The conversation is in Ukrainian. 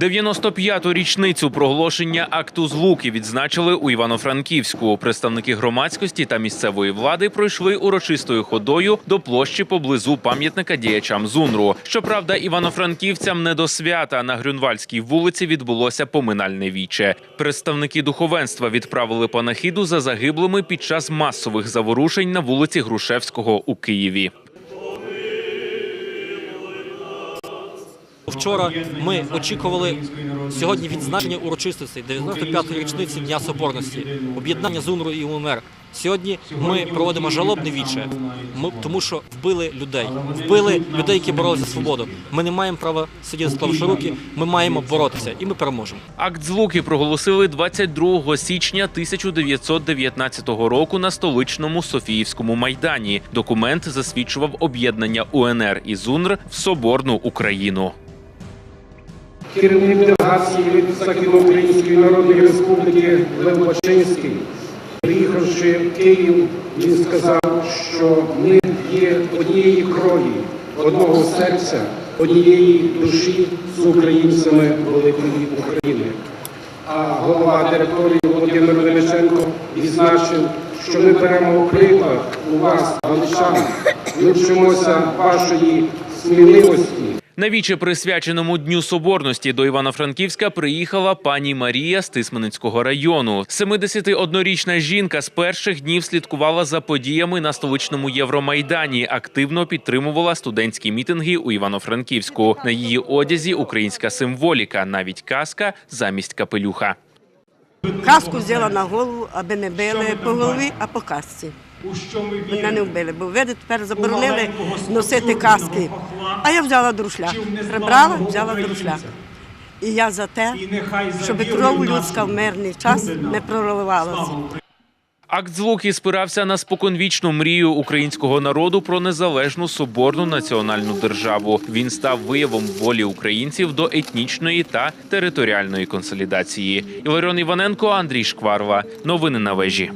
95-ту річницю проголошення акту злуки відзначили у Івано-Франківську. Представники громадськості та місцевої влади пройшли урочистою ходою до площі поблизу пам'ятника діячам ЗУНРу. Щоправда, івано-франківцям не до свята на Грюнвальській вулиці відбулося поминальне віче. Представники духовенства відправили панахіду за загиблими під час масових заворушень на вулиці Грушевського у Києві. Вчора ми очікували сьогодні відзначення урочистостей 95-ї річниці Дня Соборності, об'єднання ЗУНРу і УНР. Сьогодні ми проводимо жалобне віче, тому що вбили людей, вбили людей, які боролися за свободу. Ми не маємо права сидіти склавши руки, ми маємо боротися, і ми переможемо. Акт злуки проголосили 22 січня 1919 року на столичному Софіївському майдані. Документ засвідчував об'єднання УНР і ЗУНР в соборну Україну. Керівник делегації від Західноукраїнської Народної Республіки Лев Бачинський, приїхавши в Київ, він сказав, що ми є однієї крові, одного серця, однієї душі з українцями великої України. А голова директорії Володимир Лемешенко відзначив, що ми беремо приклад у вас, галичан, ми вчимося вашої сміливості. На віче присвяченому Дню Соборності до Івано-Франківська приїхала пані Марія з Тисменницького району. 71-річна жінка з перших днів слідкувала за подіями на столичному Євромайдані. Активно підтримувала студентські мітинги у Івано-Франківську. На її одязі українська символіка, навіть каска замість капелюха. Каску взяла на голову, аби не били по голові, а по касці. у що ми Мене не вбили, бо види тепер заборонили носити каски. А я взяла друшля. Прибрала, взяла друшля. І я за те, І нехай за щоб кров людська в мирний час не Україні! Акт злуки спирався на споконвічну мрію українського народу про незалежну соборну національну державу. Він став виявом волі українців до етнічної та територіальної консолідації. Іларіон Іваненко, Андрій Шкварва. Новини на вежі.